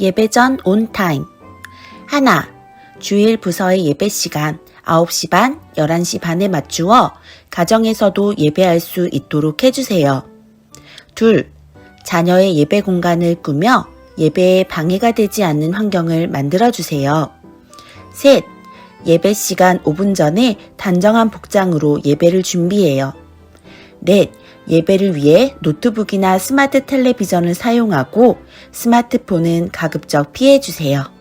예배 전 온타임. 하나, 주일 부서의 예배 시간 9시 반, 11시 반에 맞추어 가정에서도 예배할 수 있도록 해주세요. 둘, 자녀의 예배 공간을 꾸며 예배에 방해가 되지 않는 환경을 만들어주세요. 셋, 예배 시간 5분 전에 단정한 복장으로 예배를 준비해요. 넷, 예배를 위해 노트북이나 스마트 텔레비전을 사용하고 스마트폰은 가급적 피해 주세요.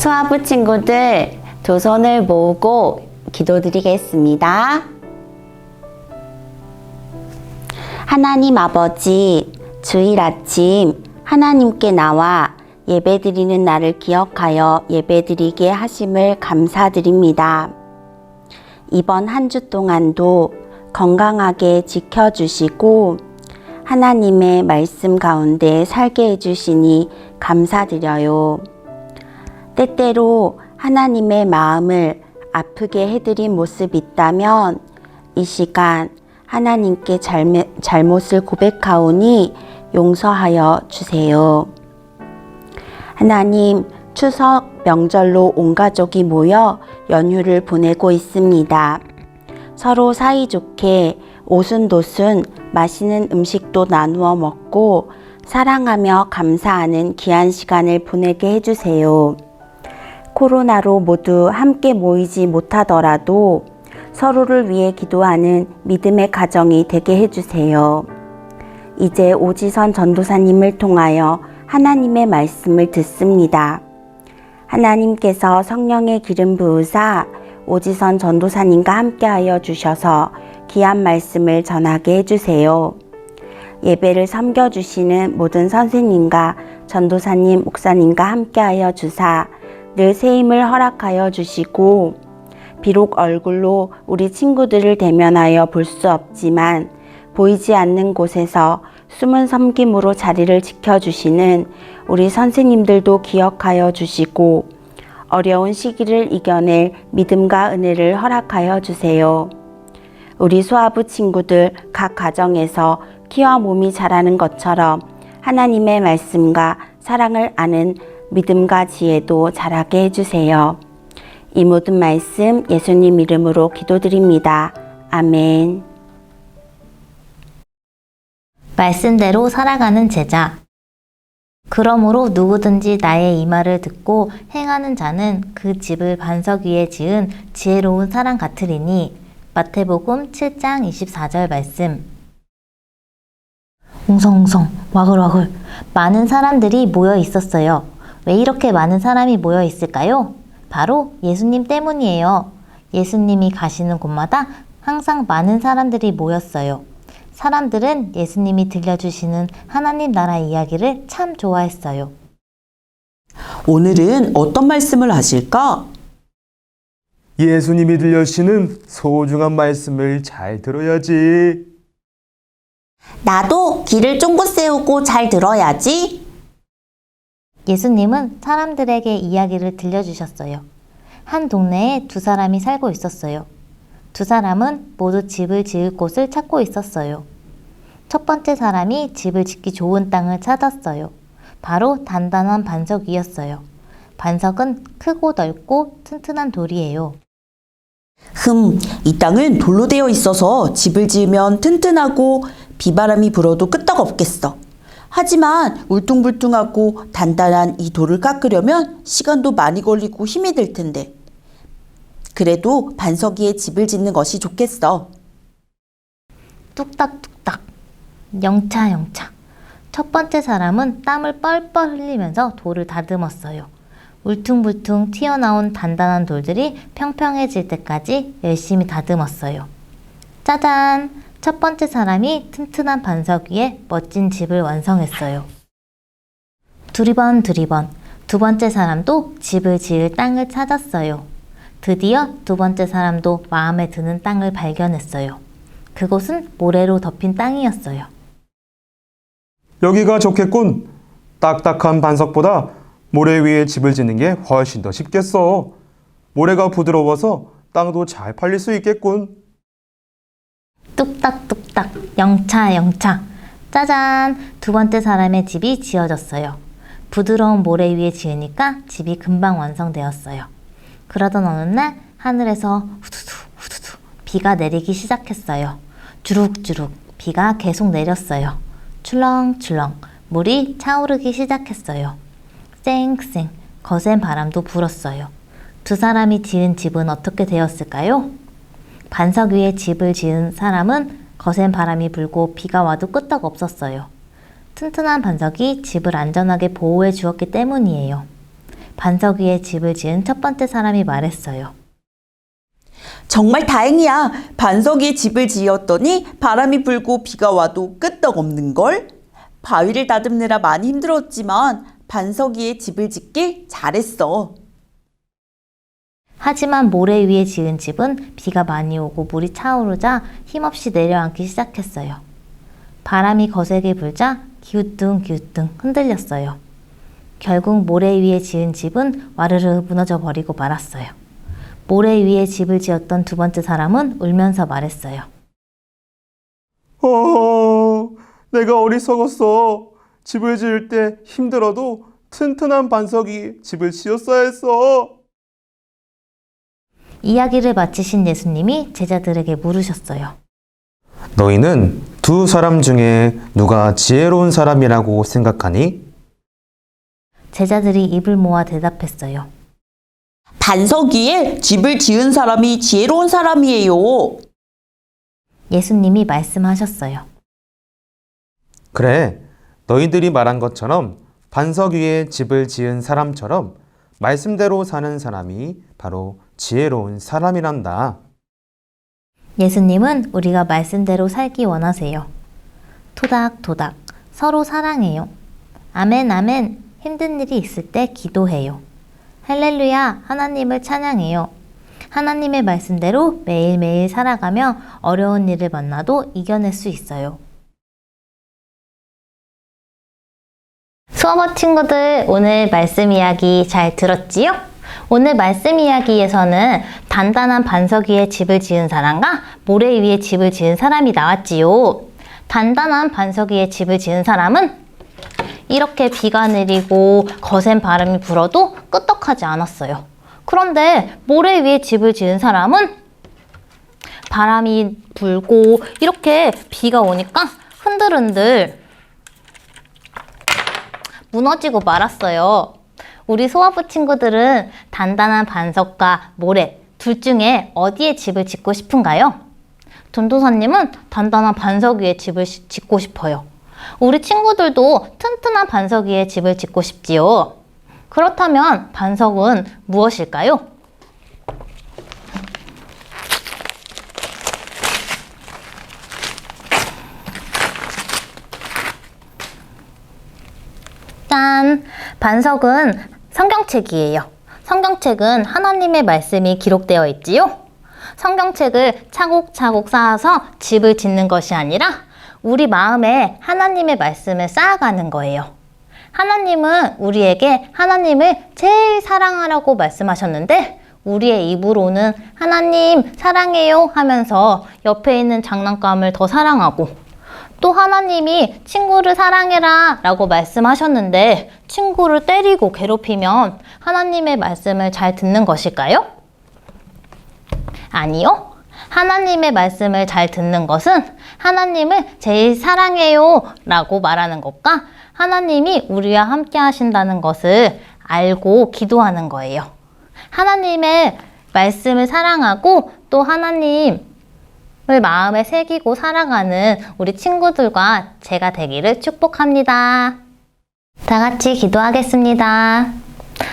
수아부 친구들 두 손을 모으고 기도드리겠습니다. 하나님 아버지, 주일 아침 하나님께 나와 예배드리는 날을 기억하여 예배드리게 하심을 감사드립니다. 이번 한 주 동안도 건강하게 지켜주시고 하나님의 말씀 가운데 살게 해주시니 감사드려요. 때때로 하나님의 마음을 아프게 해드린 모습 있다면 이 시간 하나님께 잘못을 고백하오니 용서하여 주세요. 하나님, 추석 명절로 온 가족이 모여 연휴를 보내고 있습니다. 서로 사이좋게 오순도순 맛있는 음식도 나누어 먹고 사랑하며 감사하는 귀한 시간을 보내게 해주세요. 코로나로 모두 함께 모이지 못하더라도 서로를 위해 기도하는 믿음의 가정이 되게 해주세요. 이제 오지선 전도사님을 통하여 하나님의 말씀을 듣습니다. 하나님께서 성령의 기름 부으사 오지선 전도사님과 함께하여 주셔서 귀한 말씀을 전하게 해주세요. 예배를 섬겨주시는 모든 선생님과 전도사님, 목사님과 함께하여 주사 늘 세임을 허락하여 주시고 비록 얼굴로 우리 친구들을 대면하여 볼 수 없지만 보이지 않는 곳에서 숨은 섬김으로 자리를 지켜주시는 우리 선생님들도 기억하여 주시고 어려운 시기를 이겨낼 믿음과 은혜를 허락하여 주세요. 우리 수아부 친구들 각 가정에서 키와 몸이 자라는 것처럼 하나님의 말씀과 사랑을 아는 믿음과 지혜도 자라게 해주세요. 이 모든 말씀 예수님 이름으로 기도드립니다. 아멘. 말씀대로 살아가는 제자. 그러므로 누구든지 나의 이 말을 듣고 행하는 자는 그 집을 반석 위에 지은 지혜로운 사람 같으리니 마태복음 7장 24절 말씀. 웅성웅성 와글와글 많은 사람들이 모여 있었어요. 왜 이렇게 많은 사람이 모여 있을까요? 바로 예수님 때문이에요. 예수님이 가시는 곳마다 항상 많은 사람들이 모였어요. 사람들은 예수님이 들려주시는 하나님 나라 이야기를 참 좋아했어요. 오늘은 어떤 말씀을 하실까? 예수님이 들려주시는 소중한 말씀을 잘 들어야지. 나도 길을 쫑긋 세우고 잘 들어야지. 예수님은 사람들에게 이야기를 들려주셨어요. 한 동네에 두 사람이 살고 있었어요. 두 사람은 모두 집을 지을 곳을 찾고 있었어요. 첫 번째 사람이 집을 짓기 좋은 땅을 찾았어요. 바로 단단한 반석 위였어요. 반석은 크고 넓고 튼튼한 돌이에요. 흠, 이 땅은 돌로 되어 있어서 집을 지으면 튼튼하고 비바람이 불어도 끄떡없겠어. 하지만 울퉁불퉁하고 단단한 이 돌을 깎으려면 시간도 많이 걸리고 힘이 들 텐데. 그래도 반석 위에 집을 짓는 것이 좋겠어. 뚝딱뚝딱, 영차영차. 첫 번째 사람은 땀을 뻘뻘 흘리면서 돌을 다듬었어요. 울퉁불퉁 튀어나온 단단한 돌들이 평평해질 때까지 열심히 다듬었어요. 짜잔! 첫 번째 사람이 튼튼한 반석 위에 멋진 집을 완성했어요. 두리번 두리번 두 번째 사람도 집을 지을 땅을 찾았어요. 드디어 두 번째 사람도 마음에 드는 땅을 발견했어요. 그곳은 모래로 덮인 땅이었어요. 여기가 좋겠군. 딱딱한 반석보다 모래 위에 집을 짓는 게 훨씬 더 쉽겠어. 모래가 부드러워서 땅도 잘 팔릴 수 있겠군. 뚝딱뚝딱 영차 영차 짜잔 두 번째 사람의 집이 지어졌어요. 부드러운 모래 위에 지으니까 집이 금방 완성되었어요. 그러던 어느 날 하늘에서 후두두 후두두 비가 내리기 시작했어요. 주룩주룩 비가 계속 내렸어요. 출렁출렁 물이 차오르기 시작했어요. 쌩쌩 거센 바람도 불었어요. 두 사람이 지은 집은 어떻게 되었을까요? 반석 위에 집을 지은 사람은 거센 바람이 불고 비가 와도 끄떡 없었어요. 튼튼한 반석이 집을 안전하게 보호해 주었기 때문이에요. 반석 위에 집을 지은 첫 번째 사람이 말했어요. 정말 다행이야. 반석 위에 집을 지었더니 바람이 불고 비가 와도 끄떡 없는 걸. 바위를 다듬느라 많이 힘들었지만 반석 위에 집을 짓길 잘했어. 하지만 모래 위에 지은 집은 비가 많이 오고 물이 차오르자 힘없이 내려앉기 시작했어요. 바람이 거세게 불자 기우뚱 기우뚱 흔들렸어요. 결국 모래 위에 지은 집은 와르르 무너져 버리고 말았어요. 모래 위에 집을 지었던 두 번째 사람은 울면서 말했어요. 어, 내가 어리석었어. 집을 지을 때 힘들어도 튼튼한 반석이 집을 지었어야 했어. 이야기를 마치신 예수님이 제자들에게 물으셨어요. 너희는 두 사람 중에 누가 지혜로운 사람이라고 생각하니? 제자들이 입을 모아 대답했어요. 반석 위에 집을 지은 사람이 지혜로운 사람이에요. 예수님이 말씀하셨어요. 그래, 너희들이 말한 것처럼 반석 위에 집을 지은 사람처럼 말씀대로 사는 사람이 바로 지혜로운 사람이란다. 예수님은 우리가 말씀대로 살기 원하세요. 토닥토닥 서로 사랑해요. 아멘 아멘 힘든 일이 있을 때 기도해요. 할렐루야 하나님을 찬양해요. 하나님의 말씀대로 매일매일 살아가며 어려운 일을 만나도 이겨낼 수 있어요. 수어버 친구들 오늘 말씀 이야기 잘 들었지요? 오늘 말씀 이야기에서는 단단한 반석 위에 집을 지은 사람과 모래 위에 집을 지은 사람이 나왔지요. 단단한 반석 위에 집을 지은 사람은 이렇게 비가 내리고 거센 바람이 불어도 끄떡하지 않았어요. 그런데 모래 위에 집을 지은 사람은 바람이 불고 이렇게 비가 오니까 흔들흔들 무너지고 말았어요. 우리 소아부 친구들은 단단한 반석과 모래 둘 중에 어디에 집을 짓고 싶은가요? 전도사님은 단단한 반석 위에 집을 시- 짓고 싶어요. 우리 친구들도 튼튼한 반석 위에 집을 짓고 싶지요. 그렇다면 반석은 무엇일까요? 짠! 반석은 성경책이에요. 성경책은 하나님의 말씀이 기록되어 있지요. 성경책을 차곡차곡 쌓아서 집을 짓는 것이 아니라 우리 마음에 하나님의 말씀을 쌓아가는 거예요. 하나님은 우리에게 하나님을 제일 사랑하라고 말씀하셨는데 우리의 입으로는 하나님 사랑해요 하면서 옆에 있는 장난감을 더 사랑하고 또 하나님이 친구를 사랑해라 라고 말씀하셨는데 친구를 때리고 괴롭히면 하나님의 말씀을 잘 듣는 것일까요? 아니요. 하나님의 말씀을 잘 듣는 것은 하나님을 제일 사랑해요 라고 말하는 것과 하나님이 우리와 함께 하신다는 것을 알고 기도하는 거예요. 하나님의 말씀을 사랑하고 또 하나님 을 마음에 새기고 살아가는 우리 친구들과 제가 되기를 축복합니다. 다 같이 기도하겠습니다.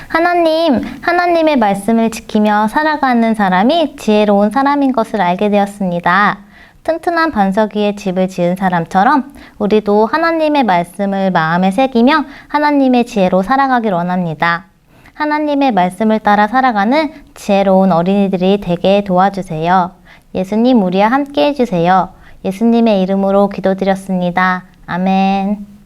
하나님, 하나님의 말씀을 지키며 살아가는 사람이 지혜로운 사람인 것을 알게 되었습니다. 튼튼한 반석 위에 집을 지은 사람처럼 우리도 하나님의 말씀을 마음에 새기며 하나님의 지혜로 살아가길 원합니다. 하나님의 말씀을 따라 살아가는 지혜로운 어린이들이 되게 도와주세요. 예수님 우리와 함께 해주세요. 예수님의 이름으로 기도드렸습니다. 아멘.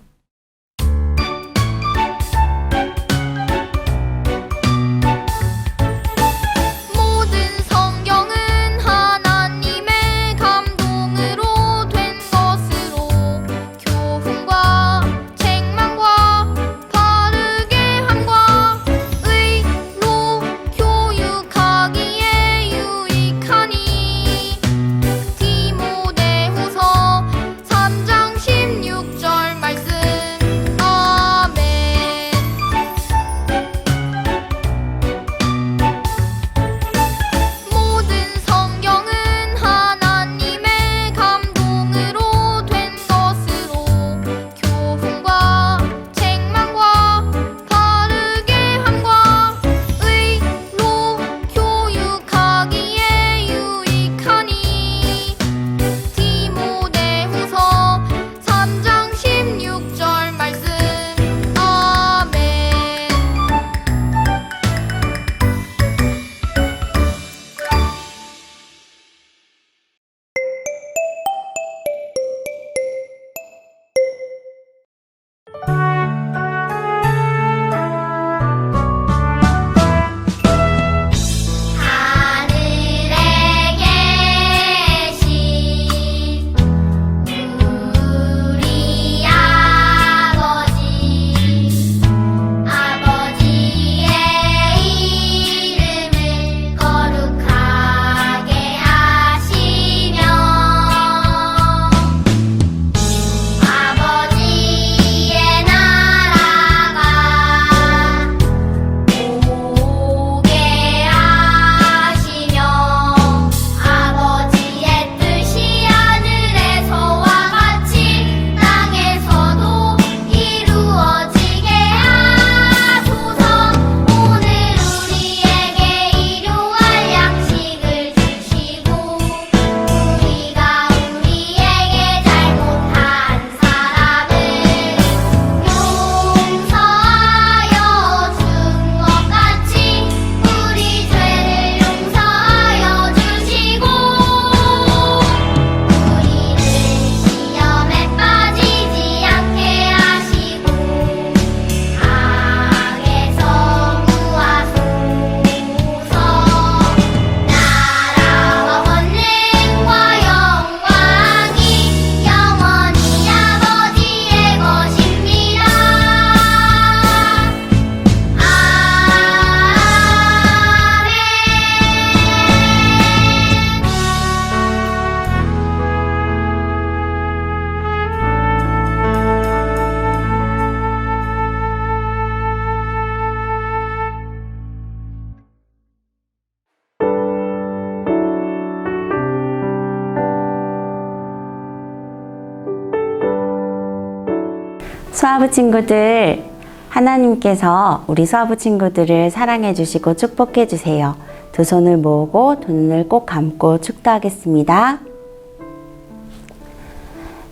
수아부 친구들, 하나님께서 우리 수아부 친구들을 사랑해 주시고 축복해 주세요. 두 손을 모으고 두 눈을 꼭 감고 축도하겠습니다.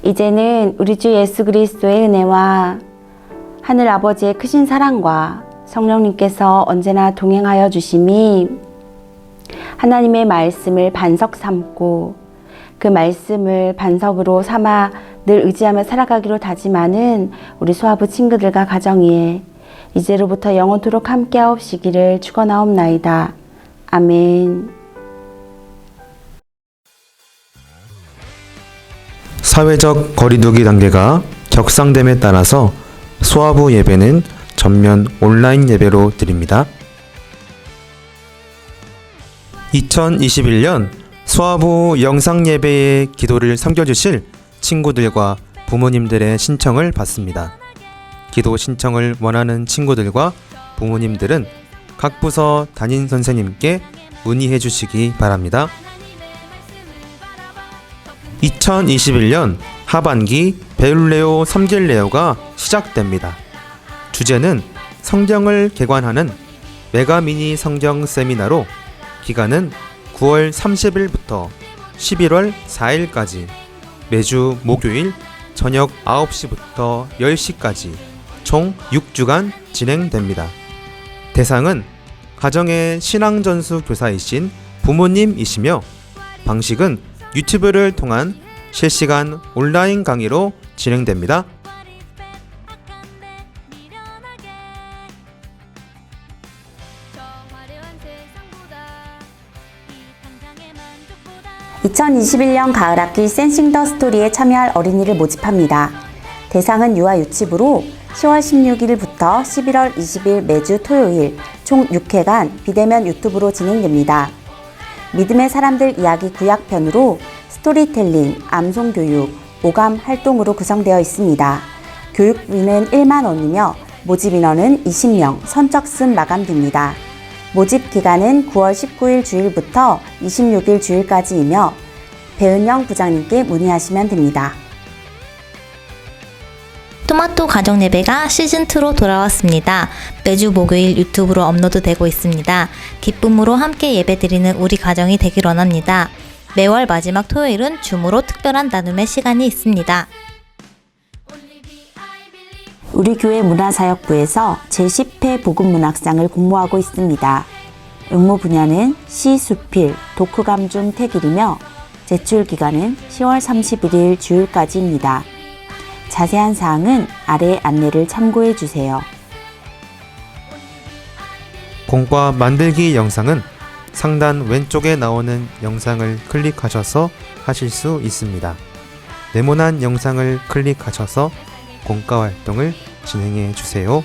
이제는 우리 주 예수 그리스도의 은혜와 하늘 아버지의 크신 사랑과 성령님께서 언제나 동행하여 주심이 하나님의 말씀을 반석 삼고 그 말씀을 반석으로 삼아 늘 의지하며 살아가기로 다짐하는 우리 수아부 친구들과 가정 위에 이제로부터 영원토록 함께하옵시기를 축원하옵나이다. 아멘. 사회적 거리두기 단계가 격상됨에 따라서 수화부 예배는 전면 온라인 예배로 드립니다. 2021년 수화부 영상 예배의 기도를 섬겨주실 친구들과 부모님들의 신청을 받습니다. 기도 신청을 원하는 친구들과 부모님들은 각 부서 담임 선생님께 문의해 주시기 바랍니다. 2021년 하반기 베울레오 삼길레오가 시작됩니다. 주제는 성경을 개관하는 메가 미니 성경 세미나로 기간은 9월 30일부터 11월 4일까지 매주 목요일 저녁 9시부터 10시까지 총 6주간 진행됩니다. 대상은 가정의 신앙전수 교사이신 부모님이시며 방식은 유튜브를 통한 실시간 온라인 강의로 진행됩니다. 2021년 가을 학기 센싱 더 스토리에 참여할 어린이를 모집합니다. 대상은 유아 유치부로 10월 16일부터 11월 20일 매주 토요일 총 6회간 비대면 유튜브로 진행됩니다. 믿음의 사람들 이야기 구약편으로 스토리텔링, 암송 교육, 오감 활동으로 구성되어 있습니다. 교육비는 1만 원이며 모집 인원은 20명, 선착순 마감됩니다. 모집 기간은 9월 19일 주일부터 26일 주일까지이며 배은영 부장님께 문의하시면 됩니다. 토마토 가정 예배가 시즌2로 돌아왔습니다. 매주 목요일 유튜브로 업로드되고 있습니다. 기쁨으로 함께 예배드리는 우리 가정이 되길 원합니다. 매월 마지막 토요일은 줌으로 특별한 나눔의 시간이 있습니다. 우리 교회 문화사역부에서 제10회 복음문학상을 공모하고 있습니다. 응모 분야는 시, 수필, 독후감 중 택일이며 제출 기간은 10월 31일 주일까지입니다. 자세한 사항은 아래 안내를 참고해 주세요. 공과 만들기 영상은 상단 왼쪽에 나오는 영상을 클릭하셔서 하실 수 있습니다. 네모난 영상을 클릭하셔서 공과 활동을 진행해 주세요.